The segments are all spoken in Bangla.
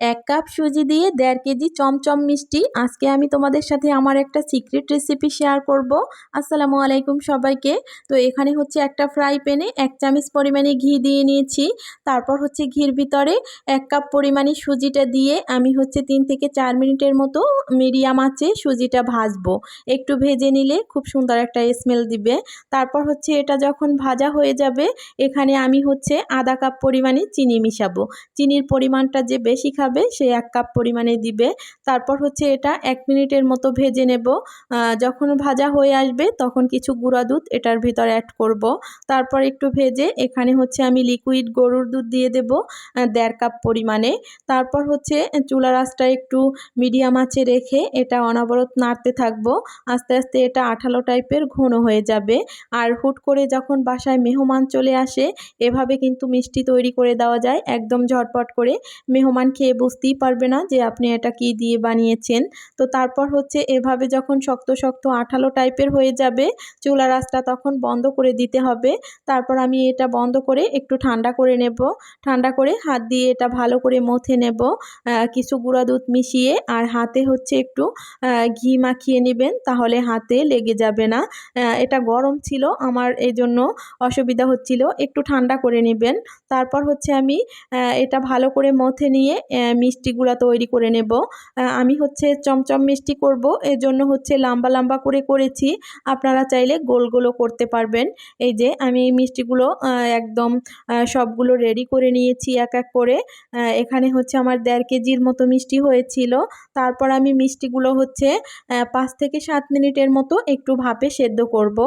এক কাপ সুজি দিয়ে দেড় কেজি চমচম মিষ্টি। আজকে আমি তোমাদের সাথে আমার একটা সিক্রেট রেসিপি শেয়ার করব। আসসালামু আলাইকুম সবাইকে। তো এখানে হচ্ছে একটা ফ্রাই প্যানে এক চামচ পরিমাণে ঘি দিয়ে নিয়েছি। তারপর হচ্ছে ঘির ভিতরে এক কাপ পরিমাণে সুজিটা দিয়ে আমি হচ্ছে তিন থেকে চার মিনিটের মতো মিডিয়াম আছে সুজিটা ভাজবো। একটু ভেজে নিলে খুব সুন্দর একটা স্মেল দিবে। তারপর হচ্ছে এটা যখন ভাজা হয়ে যাবে, এখানে আমি হচ্ছে আধা কাপ পরিমাণে চিনি মিশাবো। চিনির পরিমাণটা যে বেশি খাবে খাবে সে এক কাপ পরিমাণে দিবে। তারপর হচ্ছে এটা এক মিনিটের মতো ভেজে নেব। যখন ভাজা হয়ে আসবে তখন কিছু গুঁড়া দুধ এটার ভিতর অ্যাড করব। তারপর একটু ভেজে এখানে হচ্ছে আমি লিকুইড গরুর দুধ দিয়ে দেব দেড় কাপ পরিমাণে। তারপর হচ্ছে চুলা রাসটা একটু মিডিয়াম আঁচে রেখে এটা অনবরত নাড়তে থাকব। আস্তে আস্তে এটা আঠালো টাইপের ঘন হয়ে যাবে। আর হুট করে যখন বাসায় মেহমান চলে আসে, এভাবে কিন্তু মিষ্টি তৈরি করে দেওয়া যায়। একদম ঝটপট করে মেহমান খেয়ে বুঝতেই পারবে না যে আপনি এটা কি দিয়ে বানিয়েছেন। তো তারপর হচ্ছে এভাবে যখন শক্ত শক্ত আঠালো টাইপের হয়ে যাবে, চুলা রাসটা তখন বন্ধ করে দিতে হবে। তারপর আমি এটা বন্ধ করে একটু ঠান্ডা করে নেব। ঠান্ডা করে হাত দিয়ে এটা ভালো করে মথে নেব। কিছু গুঁড়া দুধ মিশিয়ে আর হাতে হচ্ছে একটু ঘি মাখিয়ে নেবেন তাহলে হাতে লেগে যাবে না। এটা গরম ছিল, আমার এই জন্য অসুবিধা হচ্ছিল। একটু ঠান্ডা করে নেবেন। তারপর হচ্ছে আমি এটা ভালো করে মথে নিয়ে মিষ্টিগুলো তৈরি করে নেব। আমি হচ্ছে চমচম মিষ্টি করব। এর জন্য হচ্ছে লম্বা লম্বা করে করেছি। আপনারা চাইলে গোল গোলও করতে পারবেন। এই যে আমি মিষ্টিগুলো একদম সবগুলো রেডি করে নিয়েছি এক এক করে। এখানে হচ্ছে আমার দেড় কেজির মতো মিষ্টি হয়েছিল। তারপর আমি মিষ্টিগুলো হচ্ছে পাঁচ থেকে সাত মিনিটের মতো একটু ভাপে সেদ্ধ করব।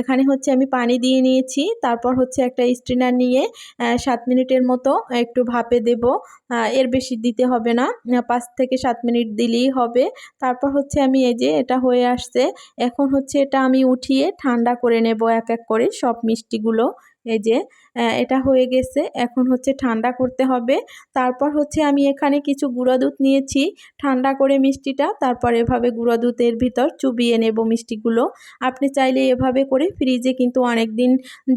এখানে হচ্ছে আমি পানি দিয়ে নিয়েছি। তারপর হচ্ছে একটা স্ট্রিনার নিয়ে সাত মিনিটের মতো একটু ভাপে দেব। এর বেশি দিতে হবে না। পাঁচ থেকে সাত মিনিট দিলেই হবে। তারপর হচ্ছে আমি এই যে এটা হয়ে আসছে। এখন হচ্ছে এটা আমি উঠিয়ে ঠান্ডা করে নেব এক এক করে সব মিষ্টিগুলো। এই যে এটা হয়ে গেছে। এখন হচ্ছে ঠান্ডা করতে হবে। তারপর হচ্ছে আমি এখানে কিছু গুঁড়ো দুধ নিয়েছি। ঠান্ডা করে মিষ্টিটা, তারপর এভাবে গুঁড়ো দুধের ভিতর চুবিয়ে নেব মিষ্টিগুলো। আপনি চাইলে এভাবে করে ফ্রিজে কিন্তু অনেক দিন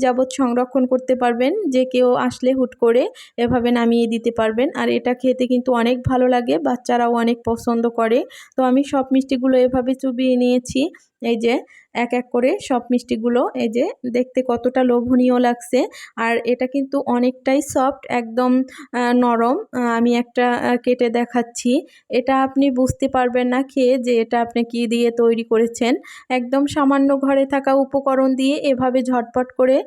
যাবৎ সংরক্ষণ করতে পারবেন। যে কেউ আসলে হুট করে এভাবে নামিয়ে দিতে পারবেন। আর এটা খেতে কিন্তু অনেক ভালো লাগে, বাচ্চারাও অনেক পছন্দ করে। তো আমি সব মিষ্টিগুলো এভাবে চুবিয়ে নিয়েছি। এই যে এক এক করে সব মিষ্টিগুলো এই যে দেখতে কতটা লোভনীয় লাগছে। আর এটা কিন্তু অনেকটাই সফট একদম নরম আমি একটা কেটে দেখাচ্ছি। এটা আপনি বুঝতে পারবেন না খেয়ে যে এটা আপনি কি দিয়ে তৈরি করেছেন। একদম সামান্য ঘরে থাকা উপকরণ দিয়ে এভাবে ঝটপট করে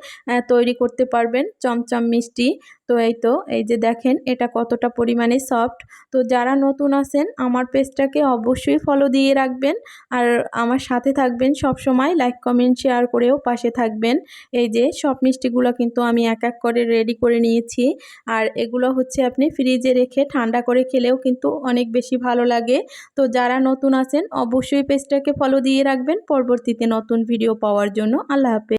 তৈরি করতে পারবেন চমচম মিষ্টি। তো এই তো, এই যে দেখেন এটা কতটা পরিমাণে সফট তো যারা নতুন আছেন, আমার পেজটাকে অবশ্যই ফলো দিয়ে রাখবেন। আর আমার সাথে থাকবেন সব সময় লাইক কমেন্ট শেয়ার করেও পাশে থাকবেন। এই যে সব মিষ্টিগুলো কিন্তু আমি এক এক করে রেডি করে নিয়েছি। আর এগুলো হচ্ছে আপনি ফ্রিজে রেখে ঠান্ডা করে খেলেও কিন্তু অনেক বেশি ভালো লাগে। তো যারা নতুন আছেন, অবশ্যই পেজটাকে ফলো দিয়ে রাখবেন। পরবর্তীতে নতুন ভিডিও পাওয়ার জন্য আল্লাহ হাফেজ।